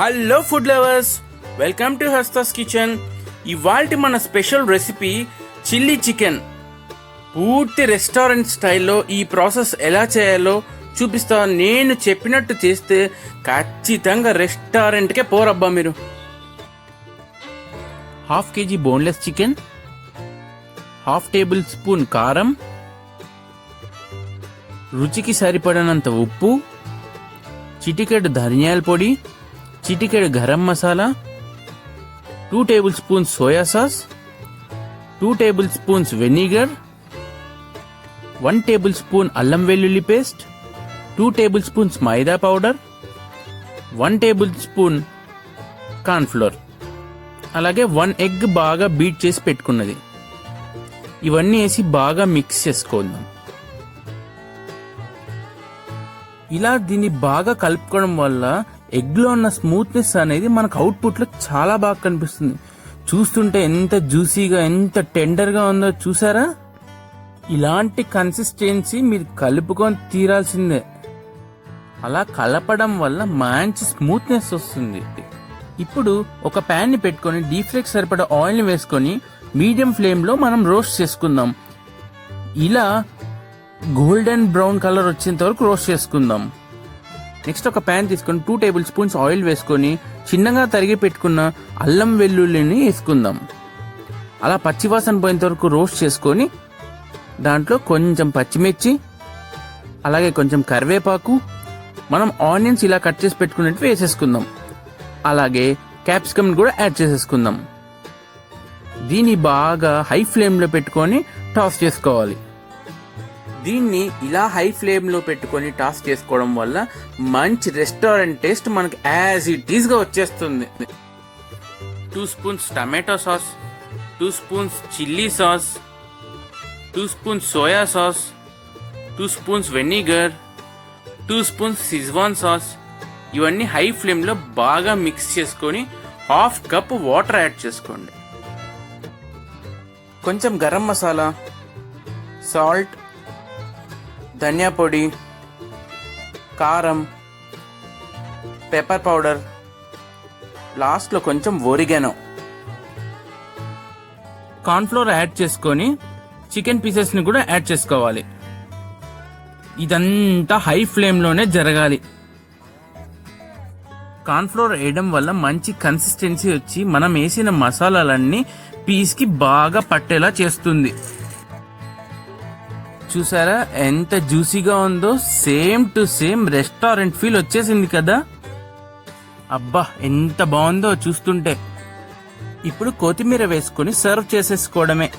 Hello food lovers welcome to హస్తాస్ kitchen ఇవాళ మన special recipe chilli chicken. పూర్తి restaurant స్టైల్లో ఈ ప్రాసెస్ ఎలా చేయాలో చూపిస్తా. నేను చెప్పినట్టు చేస్తే ఖచ్చితంగా రెస్టారెంట్కే పోరబ్బా మీరు. Half KG boneless chicken. Half table spoon కారం. రుచికి సరిపడినంత ఉప్పు. చిటికెడు ధనియాల పొడి. చిటికెడు garam masala two table spoons soya sauce two table spoons vinegar one table spoon అల్లం వెల్లుల్లి paste two table spoons maida powder one table spoon cornflour అలాగే వన్ ఎగ్ బాగా బీట్ చేసి పెట్టుకున్నది. ఇవన్నీ వేసి బాగా మిక్స్ చేసుకుందాం. ఇలా దీన్ని బాగా కలుపుకోవడం వల్ల ఎగ్లో ఉన్న స్మూత్నెస్ అనేది మనకు అవుట్పుట్లో చాలా బాగా కనిపిస్తుంది. చూస్తుంటే ఎంత జ్యూసీగా ఎంత టెండర్గా ఉందో చూసారా? ఇలాంటి కన్సిస్టెన్సీ మీరు కలుపుకొని తీరాల్సిందే. అలా కలపడం వల్ల మంచి స్మూత్నెస్ వస్తుంది. ఇప్పుడు ఒక ప్యాన్ని పెట్టుకొని డీఫ్లెక్స్ సరిపడా ఆయిల్ని వేసుకొని మీడియం ఫ్లేమ్లో మనం రోస్ట్ చేసుకుందాం. ఇలా గోల్డెన్ బ్రౌన్ కలర్ వచ్చేంత వరకు రోస్ట్ చేసుకుందాం. నెక్స్ట్ ఒక ప్యాన్ తీసుకొని టూ టేబుల్ స్పూన్స్ ఆయిల్ వేసుకొని చిన్నగా తరిగి పెట్టుకున్న అల్లం వెల్లుల్లిని వేసుకుందాం. అలా పచ్చివాసన పోయేంత వరకు రోస్ట్ చేసుకొని దాంట్లో కొంచెం పచ్చిమిర్చి అలాగే కొంచెం కరివేపాకు మనం ఆనియన్స్ ఇలా కట్ చేసి పెట్టుకున్నట్టు వేసేసుకుందాం. అలాగే క్యాప్సికమ్ కూడా యాడ్ చేసేసుకుందాం. దీన్ని బాగా హై ఫ్లేమ్లో పెట్టుకొని టాస్ చేసుకోవాలి. దీన్ని ఇలా హై ఫ్లేమ్లో పెట్టుకొని టాస్ చేసుకోవడం వల్ల మంచి రెస్టారెంట్ టేస్ట్ మనకి యాజ్ ఇట్ ఈస్గా వచ్చేస్తుంది. Two spoons tomato sauce two spoons chilli sauce two spoons soya sauce two spoons vinegar two spoons schezwan sauce ఇవన్నీ హై ఫ్లేమ్లో బాగా మిక్స్ చేసుకొని హాఫ్ కప్ వాటర్ యాడ్ చేసుకోండి. కొంచెం గరం మసాలా సాల్ట్ ధనియా పొడి కారం పెప్పర్ పౌడర్ లాస్ట్లో కొంచెం ఒరిగాను. కార్న్ఫ్లోర్ యాడ్ చేసుకొని చికెన్ పీసెస్ని కూడా యాడ్ చేసుకోవాలి. ఇదంతా హై ఫ్లేమ్లోనే జరగాలి. కార్న్ఫ్లోర్ వేయడం వల్ల మంచి కన్సిస్టెన్సీ వచ్చి మనం వేసిన మసాలాలన్నీ పీస్కి బాగా పట్టేలా చేస్తుంది. చూసారా? ఎంత జ్యూసీగా ఉందో same to same restaurant feel వచ్చేసింది కదా? అబ్బా ఎంత బాగుందో చూస్తుంటే. ఇప్పుడు కొత్తిమీర వేసుకొని సర్వ్ చేసేసుకోవడమే.